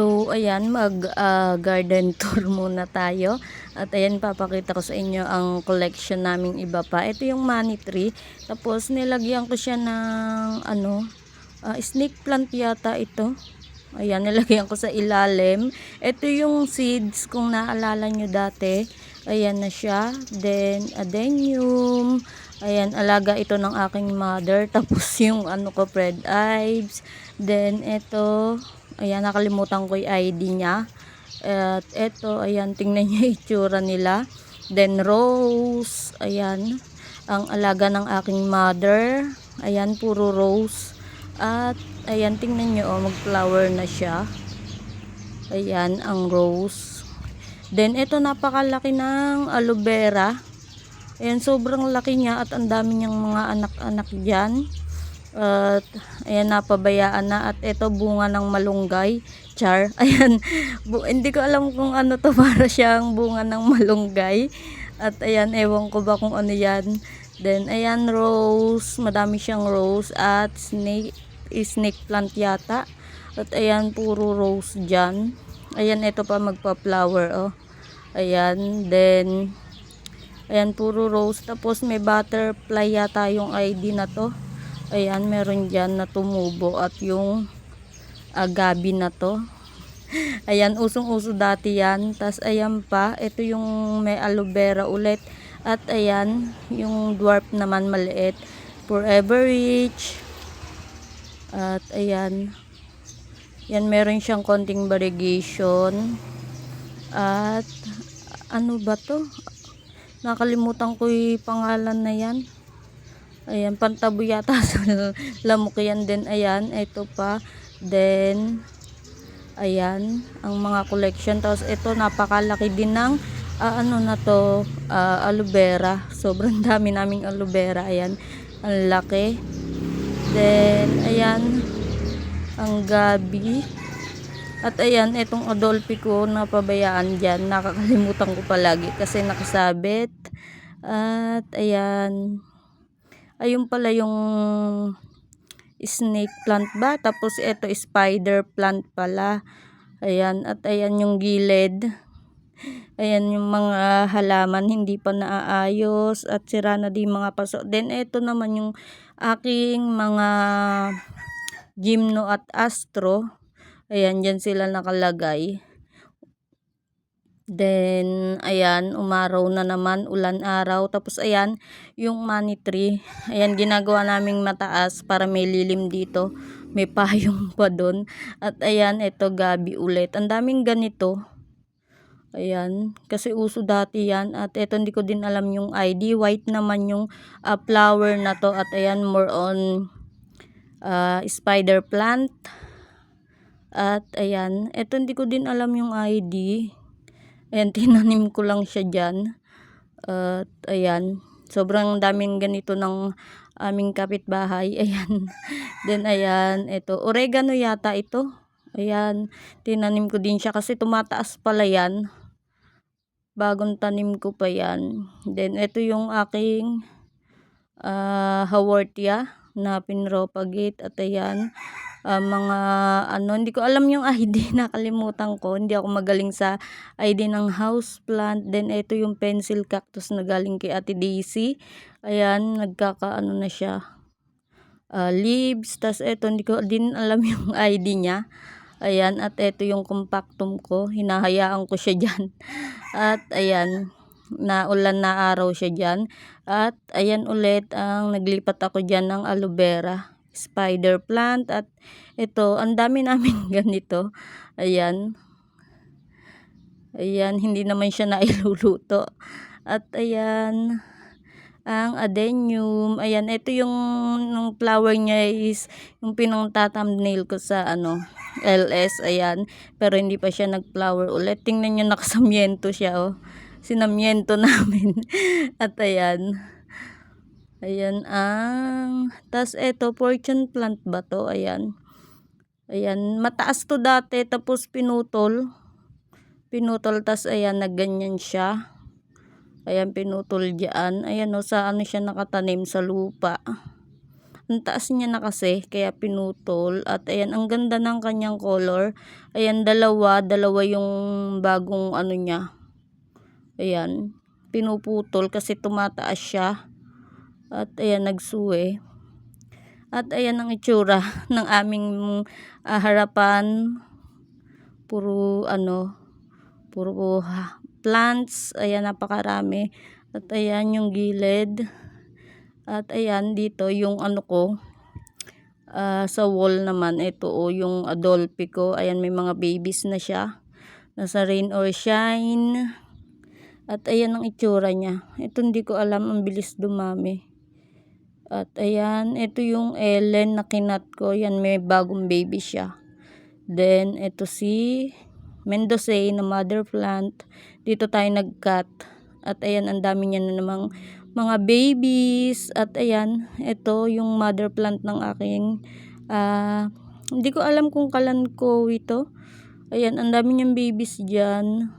So, ayan, mag-garden tour muna tayo. At ayan, papakita ko sa inyo ang collection naming iba pa. Ito yung money tree. Tapos, nilagyan ko siya ng, ano, ah, snake plant yata ito. Ayan, nilagyan ko sa ilalim. Ito yung seeds, kung naalala nyo dati. Ayan na siya. Then, adenium. Ayan, alaga ito ng aking mother. Tapos, yung ano ko, red eyes. Then, ito, ayan, nakalimutan ko yung ID niya. At ito, ayan, tingnan niyo itsura nila. Then, rose. Ayan, ang alaga ng aking mother. Ayan, puro rose. At, ayan, tingnan nyo, oh, mag-flower na siya. Ayan, ang rose. Then, ito, napakalaki ng aloe vera. Ayan, sobrang laki niya at ang dami niyang mga anak-anak dyan. At, ayan, napabayaan na. At ito, bunga ng malunggay. Char. Ayan, bu- hindi ko alam kung ano to para siyang bunga ng malunggay. At, ayan, ewan ko ba kung ano yan. Then, ayan, rose. Madami siyang rose. At, snake, snake plant yata. At, ayan, puro rose dyan. Ayan, ito pa magpa-flower, oh. Ayan, then, ayan, puro rose. Tapos, may butterfly yata yung ID na to. Ayan, meron dyan na tumubo at yung agabi na to. Ayan, usong-uso dati yan. Tapos, ayan pa, ito yung may aloe vera ulit. At ayan, yung dwarf naman maliit. Forever Rich. At ayan, yan meron siyang konting variegation. At ano ba to? Nakalimutan ko yung pangalan na yan. Ayan, pantabo yata sa lamok yan din. Ayan, ito pa. Then, ayan, ang mga collection. Tapos ito, napakalaki din ng, ah, ano na to, ah, aloe vera. Sobrang dami naming aloe vera. Ayan, ang laki. Then, ayan, ang gabi. At ayan, itong Adolphi ko na pabayaan dyan. Nakakalimutan ko palagi kasi nakasabit. At ayan, ayun pala yung snake plant ba? Tapos ito spider plant pala. Ayan, at ayan yung gilid. Ayan yung mga halaman hindi pa naaayos at sira na din mga paso. Then ito naman yung aking mga gymno at astro. Ayan, dyan sila nakalagay. Then, ayan, umaraw na naman, ulan araw. Tapos, ayan, yung money tree. Ayan, ginagawa naming mataas para may lilim dito. May payong pa doon. At, ayan, ito gabi ulit. Ang daming ganito. Ayan, kasi uso dati yan. At ito, hindi ko din alam yung ID. White naman yung uh, flower na to. At, ayan, more on uh, spider plant. At, ayan, ito, hindi ko din alam yung ID. Ayan, tinanim ko lang siya dyan. At, ayan, sobrang daming ganito ng aming kapitbahay. Ayan. Then, ayan, ito. Oregano yata ito. Ayan, tinanim ko din siya kasi tumataas pala yan. Bagong tanim ko pa yan. Then, ito yung aking uh, hawortia na pinropagate. At ayan, uh, mga ano, hindi ko alam yung ID, nakalimutan ko. Hindi ako magaling sa ID ng house plant. Then ito yung pencil cactus na galing kay Ate Daisy. Ayan, nagkakaano na siya. Uh, leaves, tas ito, hindi ko din alam yung ID niya. Ayan, at ito yung compactum ko. Hinahayaan ko siya dyan. At ayan, naulan na araw siya dyan. At ayan ulit, ang naglipat ako dyan ng aloe vera spider plant at ito ang dami namin ganito. Ayan. Ayan hindi naman siya nailuluto. At ayan ang adenium ayan ito yung, yung flower niya is yung pinangta thumbnail ko sa ano LS ayan. Pero hindi pa siya nag flower ulit. Tingnan niyo nakasamyento siya oh. Sinamyento namin. At ayan Ayan ang, tas eto, fortune plant ba to? Ayan. Ayan, mataas to dati, tapos pinutol. Pinutol, tas ayan, nagganyan siya. Ayan, pinutol dyan. Ayan o, sa ano siya nakatanim sa lupa. Ang taas niya na kasi, kaya pinutol. At ayan, ang ganda ng kanyang color. Ayan, dalawa. Dalawa yung bagong ano niya. Ayan, pinuputol kasi tumataas siya. At ayan, nagsuwe. At ayan ang itsura ng aming ah, harapan. Puro ano, puro ha- plants. Ayan, napakarami. At ayan yung gilid. At ayan, dito yung ano ko. ah, sa wall naman, ito o yung Adolphe ko. Ayan, may mga babies na siya. Nasa rain or shine. At ayan ang itsura niya. Ito hindi ko alam, ang bilis dumami. At ayan, ito yung Ellen na kinat ko. Yan, may bagong baby siya. Then, ito si Mendoza na mother plant. Dito tayo nag-cut. At ayan, ang dami niya na namang mga babies. At ayan, ito yung mother plant ng aking, ah, hindi ko alam kung kalan ko ito. Ayan, ang dami niyang babies dyan.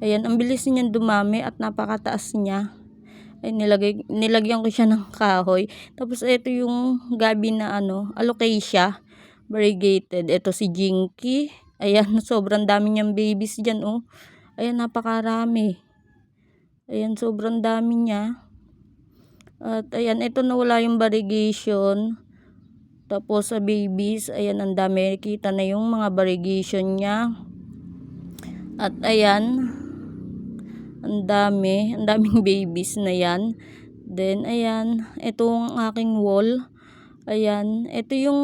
Ayan, ang bilis niyan dumami at napakataas niya. Ay, nilagay, nilagyan ko siya ng kahoy. Tapos, ito yung gabi na ano, alocasia, variegated. Ito si Jinky. Ayan, sobrang dami niyang babies dyan, oh. Ayan, napakarami. Ayan, sobrang dami niya. At ayan, ito na wala yung variegation. Tapos sa babies, ayan, ang dami. Kita na yung mga variegation niya. At ayan, ang dami. Ang daming babies na yan. Then, ayan, itong aking wall. Ayan, ito yung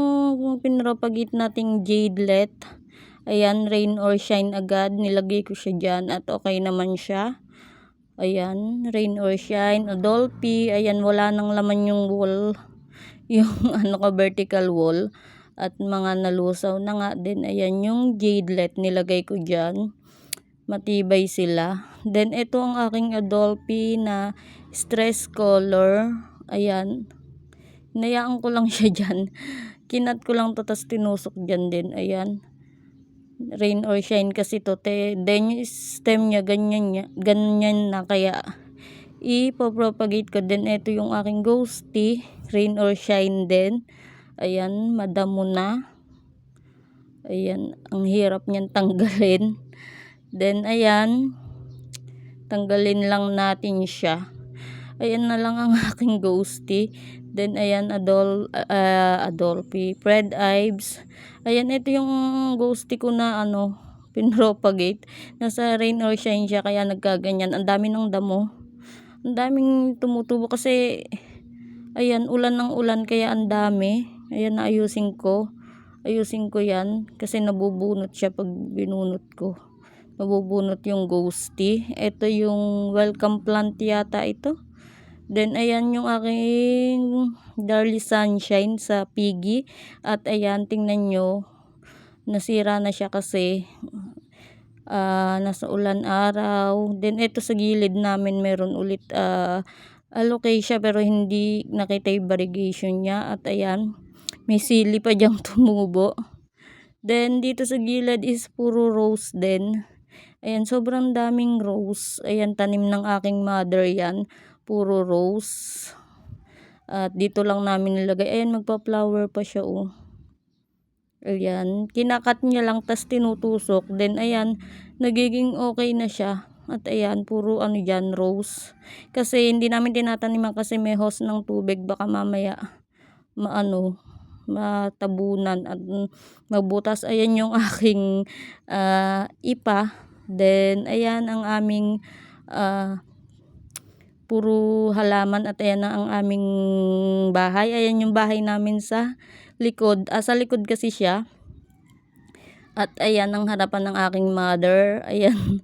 pinropagate nating jadelet. Ayan, rain or shine agad. Nilagay ko siya dyan at okay naman siya. Ayan, rain or shine, Adolphe. Ayan, wala nang laman yung wall. Yung ano ko, vertical wall. At mga nalusaw na nga din. Ayan, yung jadelet nilagay ko dyan. Matibay sila. Then, ito ang aking Adolphe na stress color. Ayan. Nayaan ko lang siya dyan. Kinat ko lang to, tas tinusok dyan din. Ayan rain or shine kasi to then yung stem niya ganyan niya ganyan na kaya ipopropagate ko din ito yung aking ghosty rain or shine din ayan madamo na ayan ang hirap niyan tanggalin then ayan tanggalin lang natin siya ayan na lang ang aking ghosty then ayan adol uh, Adolphe Fred Ives Ayan, ito yung ghosty ko na ano, pinropagate. Nasa rain or shine siya kaya nagkaganyan. Ang dami ng damo. Ang daming tumutubo kasi ayan, ulan ng ulan kaya ang dami. Ayan, naayusin ko. Ayusin ko yan kasi nabubunot siya pag binunot ko. Nabubunot yung ghosty. Ito yung welcome plant yata ito. Then, ayan yung aking Darly Sunshine sa Piggy. At ayan, tingnan nyo. Nasira na siya kasi uh, nasa ulan araw. Then, ito sa gilid namin meron ulit uh, alocasia pero hindi nakita yung variegation niya. At ayan, may sili pa diyang tumubo. Then, dito sa gilid is puro rose din. Ayan, sobrang daming rose. Ayan, tanim ng aking mother yan puro rose. At dito lang namin nilagay. Ayan, magpa-flower pa siya, oh. Ayan, kinakat niya lang, tas tinutusok. Then, ayan, nagiging okay na siya. At ayan, puro ano dyan, rose. Kasi hindi namin tinataniman kasi may hose ng tubig. Baka mamaya, maano, matabunan at magbutas. Ayan yung aking uh, ipa. Then, ayan ang aming uh, puro halaman at ayan ang aming bahay. Ayan yung bahay namin sa likod. Ah, sa likod kasi siya. At ayan ang harapan ng aking mother. Ayan.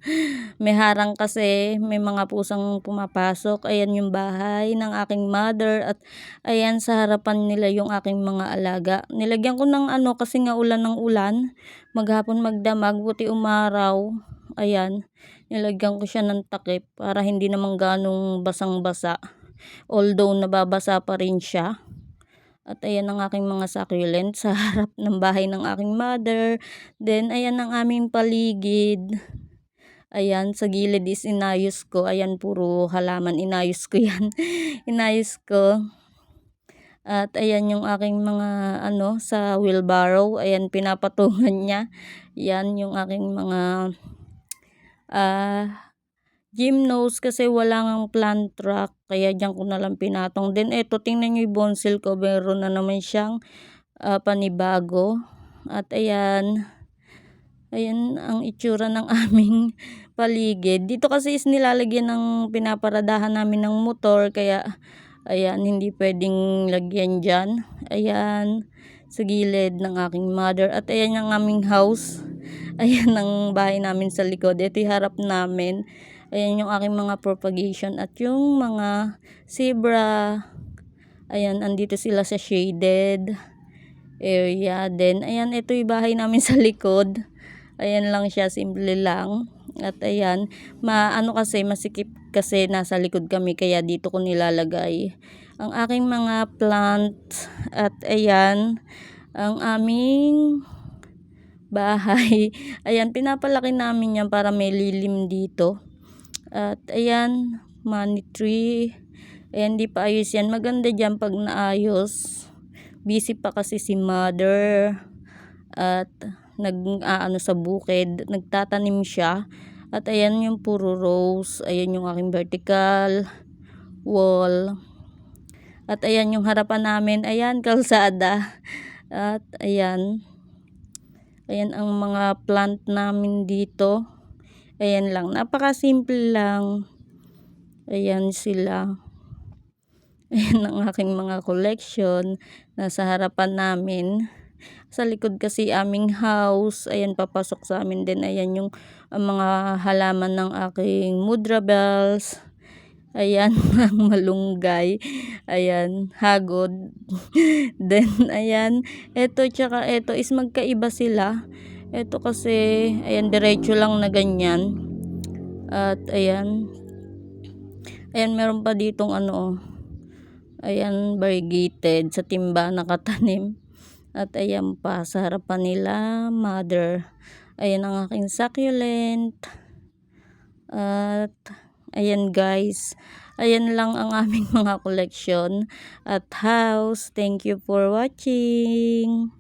may harang kasi. May mga pusang pumapasok. Ayan yung bahay ng aking mother. At ayan sa harapan nila yung aking mga alaga. Nilagyan ko ng ano kasi nga ulan ng ulan. Maghapon magdamag. Buti umaraw. Ayan nilagyan ko siya ng takip para hindi naman ganong basang-basa. Although nababasa pa rin siya. At ayan ang aking mga succulent sa harap ng bahay ng aking mother. Then ayan ang aming paligid. Ayan, sa gilid is inayos ko. Ayan, puro halaman. Inayos ko yan. inayos ko. At ayan yung aking mga ano sa wheelbarrow. Ayan pinapatungan niya. Yan yung aking mga ah gymnos kasi wala ngang plant rock. Kaya diyan ko na lang pinatong. Then eto tingnan niyo yung bonsel ko. Meron na naman siyang ah, panibago. At ayan. Ayan ang itsura ng aming paligid. Dito kasi is nilalagyan ng pinaparadahan namin ng motor. Kaya ayan hindi pwedeng lagyan dyan. Ayan sa gilid ng aking mother. At ayan yung aming house. Ayan ang bahay namin sa likod. Ito yung harap namin. Ayan yung aking mga propagation. At yung mga zebra. Ayan, andito sila sa shaded area. Then, ayan, ito yung bahay namin sa likod. Ayan lang siya, simple lang. At ayan, maano kasi, masikip kasi nasa likod kami. Kaya dito ko nilalagay ang aking mga plant. At ayan, ang aming bahay. Ayan, pinapalaki namin yan para may lilim dito. At ayan, money tree. Ayan, di pa ayos yan. Maganda dyan pag naayos. Busy pa kasi si mother. At nag aano sa bukid. Nagtatanim siya. At ayan yung puro rose. Ayan yung aking vertical wall. At ayan yung harapan namin. Ayan, kalsada. At ayan. Ayan ang mga plant namin dito. Ayan lang. Napaka-simple lang. Ayan sila. Ayan ang aking mga collection. Nasa harapan namin. Sa likod kasi aming house. Ayan, papasok sa amin din. Ayan yung mga halaman ng aking mudra bells. Ayan, ang malunggay. Ayan, hagod. Then, ayan, eto tsaka eto is magkaiba sila. Eto kasi, ayan, diretso lang na ganyan. At, ayan. Ayan, meron pa ditong ano, ayan, variegated sa timba nakatanim. At ayan pa, sa harapan nila, mother. Ayan ang aking succulent. At, ayan guys. Ayan lang ang aming mga collection at house. Thank you for watching.